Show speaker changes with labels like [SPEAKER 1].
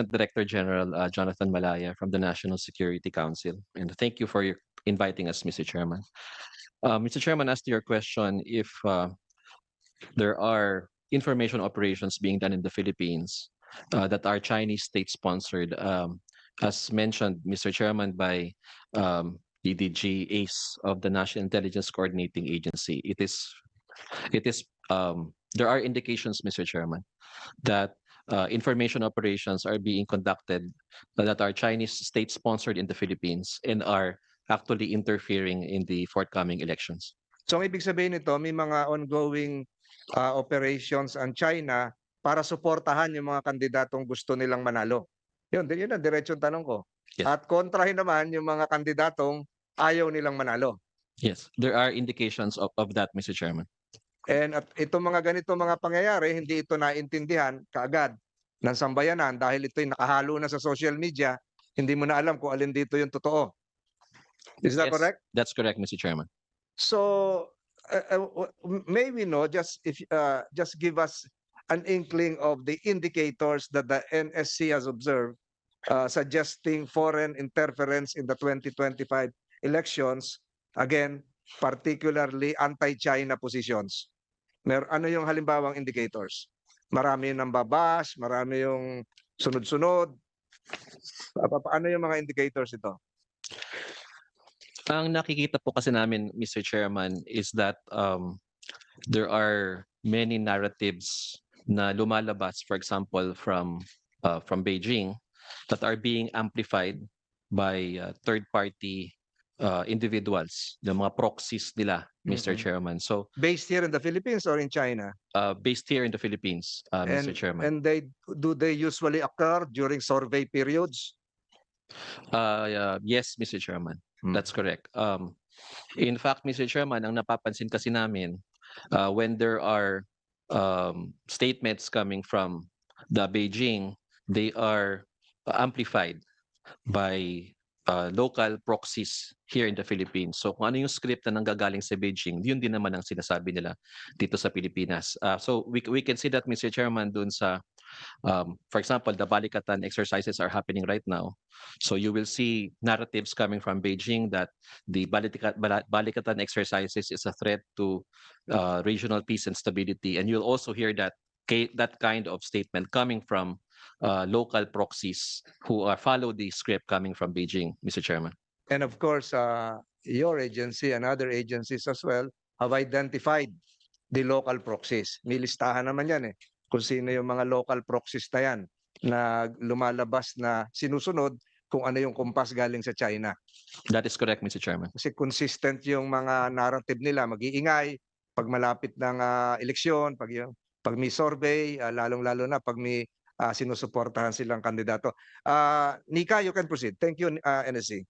[SPEAKER 1] Assistant Director General uh, Jonathan Malaya from the National Security Council. And thank you for your inviting us, Mr. Chairman. Uh, Mr. Chairman, as to your question, if uh, there are information operations being done in the Philippines uh, that are Chinese state-sponsored, um, as mentioned, Mr. Chairman, by um, DDG ACE of the National Intelligence Coordinating Agency, it is, it is, um, there are indications, Mr. Chairman, that uh, information operations are being conducted that are Chinese state-sponsored in the Philippines and are actually interfering in the forthcoming elections.
[SPEAKER 2] So ang ibig sabihin nito, may mga ongoing uh, operations ang China para suportahan yung mga kandidatong gusto nilang manalo. Yun, yun ang diretsong tanong ko.
[SPEAKER 1] Yes.
[SPEAKER 2] At kontrahin naman yung mga kandidatong ayaw nilang manalo.
[SPEAKER 1] Yes, there are indications of, of that, Mr. Chairman.
[SPEAKER 2] And at itong mga ganito mga pangyayari, hindi ito naintindihan kaagad ng sambayanan dahil ito'y nakahalo na sa social media, hindi mo na alam kung alin dito yung totoo. Is that
[SPEAKER 1] Yes.
[SPEAKER 2] correct?
[SPEAKER 1] That's correct, Mr. Chairman.
[SPEAKER 2] So, uh, uh, may we know just if uh, just give us an inkling of the indicators that the NSC has observed, uh, suggesting foreign interference in the 2025 elections. Again, particularly anti-China positions. Mer ano yung halimbawang indicators? Marami yung nambabas, marami yung sunod-sunod. Pa- pa- Paano yung mga indicators ito?
[SPEAKER 1] Ang nakikita po kasi namin, Mr. Chairman, is that um, there are many narratives na lumalabas, for example, from uh, from Beijing that are being amplified by uh, third-party uh, individuals, the mga proxies nila, Mr.
[SPEAKER 2] Mhm.
[SPEAKER 1] Chairman. So,
[SPEAKER 2] Based here in the Philippines or in China?
[SPEAKER 1] uh, based here in the Philippines, uh, Mr.
[SPEAKER 2] And,
[SPEAKER 1] Chairman.
[SPEAKER 2] and they do they usually occur during survey periods?
[SPEAKER 1] Uh, yeah, yes, Mr. Chairman.
[SPEAKER 2] Hmm.
[SPEAKER 1] That's correct. Um, in fact, Mr. Chairman, ang napapansin kasi namin, uh, when there are um, statements coming from the Beijing, they are amplified by uh, local proxies here in the Philippines. So kung ano yung script na nanggagaling sa Beijing, yun din naman ang sinasabi nila dito sa Pilipinas. Uh, so we, we can see that, Mr. Chairman, dun sa, um, for example, the Balikatan exercises are happening right now. So you will see narratives coming from Beijing that the Balikatan exercises is a threat to uh, regional peace and stability. And you'll also hear that that kind of statement coming from uh, local proxies who are follow the script coming from Beijing, Mr. Chairman.
[SPEAKER 2] And of course, uh, your agency and other agencies as well have identified the local proxies. May listahan naman yan eh, kung sino yung mga local proxies na yan na lumalabas na sinusunod kung ano yung kumpas galing sa China.
[SPEAKER 1] That is correct, Mr. Chairman.
[SPEAKER 2] Kasi consistent yung mga narrative nila, mag-iingay pag malapit ng ah, eleksyon, pag yung pag may survey, ah, lalong-lalo na pag may ah, sinusuportahan silang kandidato. Ah, Nika, you can proceed. Thank you, ah, NSC.